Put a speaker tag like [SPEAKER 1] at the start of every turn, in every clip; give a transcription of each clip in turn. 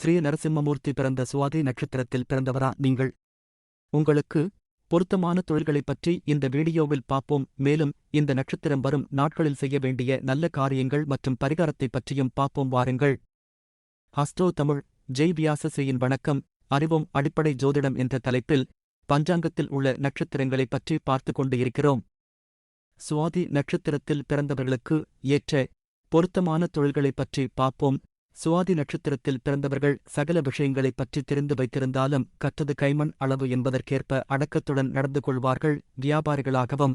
[SPEAKER 1] ஸ்ரீ நரசிம்மமூர்த்தி பிறந்த சுவாதி நட்சத்திரத்தில் பிறந்தவரா நீங்கள்? உங்களுக்கு பொருத்தமான தொழில்களைப் பற்றி இந்த வீடியோவில் பார்ப்போம். மேலும் இந்த நட்சத்திரம் வரும் நாட்களில் செய்ய வேண்டிய நல்ல காரியங்கள் மற்றும் பரிகாரத்தைப் பற்றியும் பார்ப்போம். வாருங்கள். ஹஸ்டோ தமிழ் ஜெய் வியாசசேயின் வணக்கம். அறிவும் அடிப்படை ஜோதிடம் என்ற தலைப்பில் பஞ்சாங்கத்தில் உள்ள நட்சத்திரங்களைப் பற்றி பார்த்து கொண்டு இருக்கிறோம் சுவாதி நட்சத்திரத்தில் பிறந்தவர்களுக்கு ஏற்ற பொருத்தமான தொழில்களைப் பற்றி பார்ப்போம். சுவாதி நட்சத்திரத்தில் பிறந்தவர்கள் சகல விஷயங்களைப் பற்றி தெரிந்து வைத்திருந்தாலும் கற்றது கைமண் அளவு என்பதற்கேற்ப அடக்கத்துடன் நடந்து கொள்வார்கள் வியாபாரிகளாகவும்.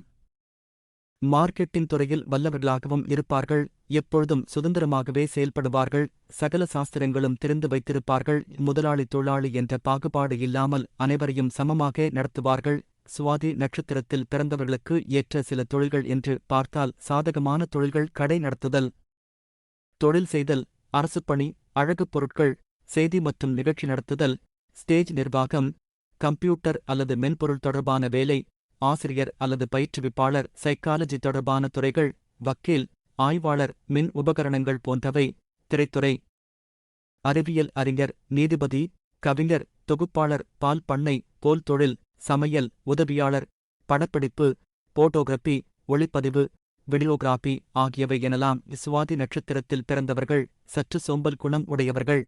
[SPEAKER 1] மார்க்கெட்டிங் துறையில் வல்லவர்களாகவும் இருப்பார்கள். எப்பொழுதும் சுதந்திரமாகவே செயல்படுவார்கள். சகல சாஸ்திரங்களும் தெரிந்து வைத்திருப்பார்கள். முதலாளி தொழிலாளி என்ற பாகுபாடு இல்லாமல் அனைவரையும் சமமாக நடத்துவார்கள். சுவாதி நட்சத்திரத்தில் பிறந்தவர்களுக்கு ஏற்ற சில தொழில்கள் என்று பார்த்தால் சாதகமான தொழில்கள் கடை நடத்துதல் தொழில் செய்தல் அரசுப் பணி அழகுப் பொருட்கள் செய்தி மற்றும் நிகழ்ச்சி நடத்துதல் ஸ்டேஜ் நிர்வாகம் கம்ப்யூட்டர் அல்லது மென்பொருள் தொடர்பான வேலை ஆசிரியர் அல்லது பயிற்றுவிப்பாளர் சைக்காலஜி தொடர்பான துறைகள் வக்கீல் ஆய்வாளர் மின் உபகரணங்கள் போன்றவை திரைத்துறை. அறிவியல் அறிஞர் நீதிபதி கவிஞர் தொகுப்பாளர் பால் பண்ணை போல் தொழில் சமையல் உதவியாளர் படப்பிடிப்பு போட்டோகிராபி ஒளிப்பதிவு வீடியோகிராபி ஆகியவை எனலாம் சுவாதி நட்சத்திரத்தில் பிறந்தவர்கள் சற்று சோம்பல் குணம் உடையவர்கள்.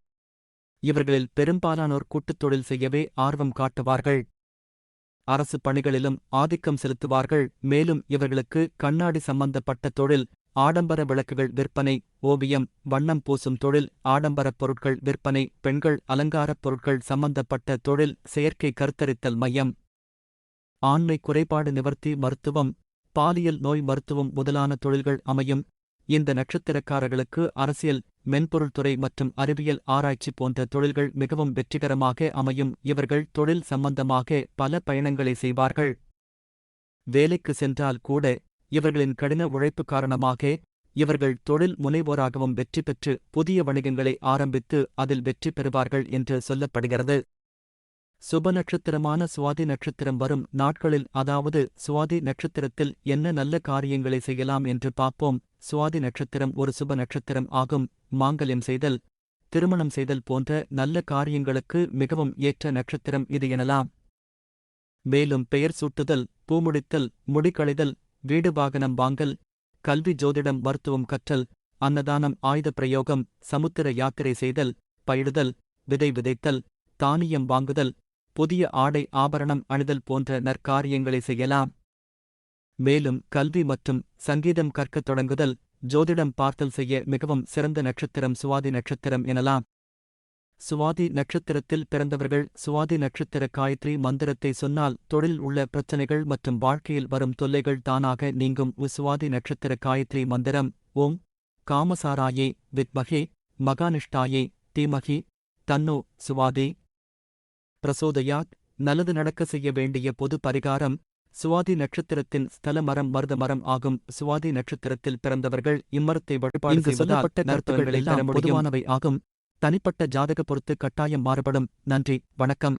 [SPEAKER 1] இவர்களில் பெரும்பாலானோர் கூட்டுத் தொழில் செய்யவே ஆர்வம் காட்டுவார்கள். அரசு பணிகளிலும் ஆதிக்கம் செலுத்துவார்கள் மேலும் இவர்களுக்கு கண்ணாடி சம்பந்தப்பட்ட தொழில் ஆடம்பர விளக்குகள் விற்பனை ஓவியம் வண்ணம் பூசும் தொழில் ஆடம்பரப் பொருட்கள் விற்பனை பெண்கள் அலங்காரப் பொருட்கள் சம்பந்தப்பட்ட தொழில் செயற்கை கருத்தரித்தல் மையம். ஆண்மை குறைபாடு நிவர்த்தி மருத்துவம் பாலியல் நோய் மருத்துவம் முதலான தொழில்கள் அமையும். இந்த நட்சத்திரக்காரர்களுக்கு அரசியல் மென்பொருள் துறை மற்றும் அறிவியல் ஆராய்ச்சி போன்ற தொழில்கள் மிகவும் வெற்றிகரமாக அமையும். இவர்கள் தொழில் சம்பந்தமாக பல பயணங்களை செய்வார்கள். வேலைக்கு சென்றால் கூட இவர்களின் கடின உழைப்பு காரணமாக இவர்கள் தொழில் முனைவோராகவும் வெற்றி பெற்று புதிய வணிகங்களை ஆரம்பித்து அதில் வெற்றி பெறுவார்கள் என்று சொல்லப்படுகிறது. சுப நட்சத்திரமான சுவாதி நட்சத்திரம் வரும் நாட்களில் அதாவது சுவாதி நட்சத்திரத்தில் என்ன நல்ல காரியங்களை செய்யலாம் என்று பார்ப்போம். சுவாதி நட்சத்திரம் ஒரு சுப நட்சத்திரம் ஆகும். மாங்கல்யம் செய்தல் திருமணம் செய்தல் போன்ற நல்ல காரியங்களுக்கு மிகவும் ஏற்ற நட்சத்திரம் இது எனலாம். மேலும் பெயர் சூட்டுதல் பூமுடித்தல் முடிக்களைதல் வீடு வாகனம் வாங்கல் கல்வி ஜோதிடம் மருத்துவம் கற்றல் அன்னதானம் ஆயுத பிரயோகம் சமுத்திர யாத்திரை செய்தல் பயிடுதல் விதை விதைத்தல் தானியம் வாங்குதல் புதிய ஆடை ஆபரணம் அணிதல் போன்ற நற்காரியங்களை செய்யலாம். மேலும் கல்வி மற்றும் சங்கீதம் கற்கத் தொடங்குதல் ஜோதிடம் பார்த்தல் செய்ய மிகவும் சிறந்த நட்சத்திரம் சுவாதி நட்சத்திரம் எனலாம். சுவாதி நட்சத்திரத்தில் பிறந்தவர்கள் சுவாதி நட்சத்திர காயத்ரி மந்திரத்தை சொன்னால் தொழில் உள்ள பிரச்சனைகள் மற்றும் வாழ்க்கையில் வரும் தொல்லைகள் தானாக நீங்கும். சுவாதி நட்சத்திர காயத்ரி மந்திரம் ஓம் காமசாராயே வித்மகே மகானிஷ்டாயே தீமகி தன்னோ சுவாதி பிரசோதயாத் நல்லது நடக்க செய்ய வேண்டிய பொது பரிகாரம் சுவாதி நட்சத்திரத்தின் ஸ்தல மரம் மருத மரம் ஆகும். சுவாதி நட்சத்திரத்தில் பிறந்தவர்கள் இம்மரத்தை வழிபாடு செய்வதால் நற்பலன்களை முடியும். ஆகும். தனிப்பட்ட ஜாதக பொறுத்து கட்டாயம் மாறுபடும். நன்றி வணக்கம்.